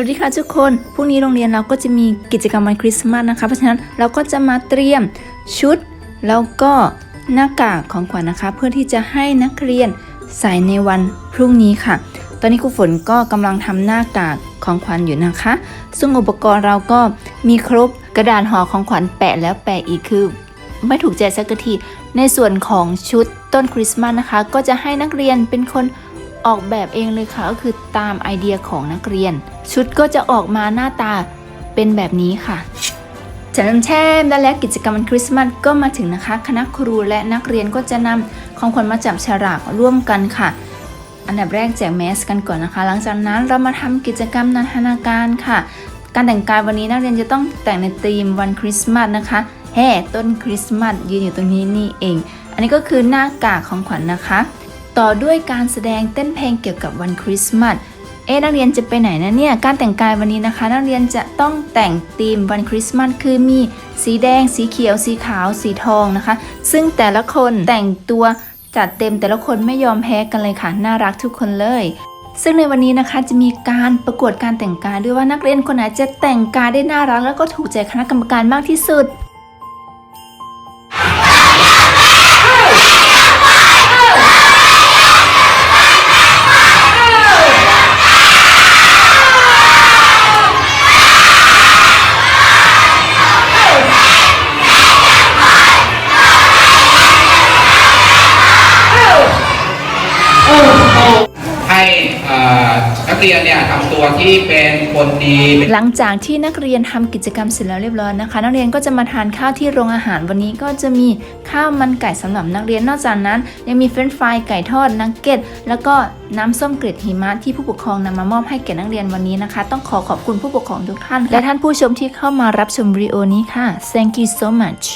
วัสดีค่ะทุกคน พรุ่งนี้โรงเรียนเราก็จะมีกิจกรรมวันคริสต์มาสนะคะ เพราะฉะนั้นเราก็จะมาเตรียมชุด แล้วก็หน้ากากของขวัญนะคะ เพื่อที่จะให้นักเรียนใส่ในวันพรุ่งนี้ค่ะ ตอนนี้ครูฝนก็กำลังทำหน้ากากของขวัญอยู่นะคะ ซึ่งอุปกรณ์เราก็มีครบกระดาษห่อของขวัญแปะแล้วแปะอีกคือไม่ถูกใจสักที ในส่วนของชุดต้นคริสต์มาสนะคะ ก็จะให้นักเรียนเป็นคน ออกแบบเองเลยค่ะก็คือตามไอเดียของนักเรียน ชุดก็จะออกมาหน้าตาเป็นแบบนี้ค่ะแฉมแช่มและแล้วกิจกรรมวันคริสต์มาสก็มาถึงนะคะ คณะครูและนักเรียนก็จะนำของขวัญมาจับฉลากร่วมกันค่ะ อันดับแรกแจกแมสกันก่อนนะคะ หลังจากนั้นเรามาทำกิจกรรมนันทนาการค่ะ การแต่งกายวันนี้นักเรียนจะต้องแต่งในธีมวันคริสต์มาสนะคะแห่ต้นคริสต์มาสยืนอยู่ตรงนี้นี่เอง อันนี้ก็คือหน้ากากของขวัญนะคะ ต่อด้วยการแสดงเต้นเพลงเกี่ยวกับวันคริสต์มาสเอ๊นักเรียนจะไปไหนนะเนี่ย การแต่งกายวันนี้นะคะ นักเรียนจะต้องแต่งธีมวันคริสต์มาสคือมีสีแดง สีเขียว สีขาว สีทองนะคะ ซึ่งแต่ละคนแต่งตัวจัดเต็มแต่ละคนไม่ยอมแพ้กันเลยค่ะ น่ารักทุกคนเลย ซึ่งในวันนี้นะคะจะมีการประกวดการแต่งกายด้วยว่านักเรียนคนไหนจะแต่งกายได้น่ารัก แล้วก็ถูกใจคณะกรรมการมากที่สุด นักเรียนเนี่ยทำตัวที่เป็นคนดี หลังจากที่นักเรียนทำกิจกรรมเสร็จแล้วเรียบร้อยนะคะ นักเรียนก็จะมาทานข้าวที่โรงอาหารวันนี้ก็จะมีข้าวมันไก่สำหรับนักเรียนนอกจากนั้น ยังมีเฟรนช์ฟรายไก่ทอดนักเก็ต แล้วก็น้ำส้มเกล็ดหิมะที่ผู้ปกครองนำมามอบให้แก่นักเรียนวันนี้นะคะ ต้องขอขอบคุณผู้ปกครองทุกท่าน และท่านผู้ชมที่เข้ามารับชมวิดีโอนี้ค่ะ thank you so much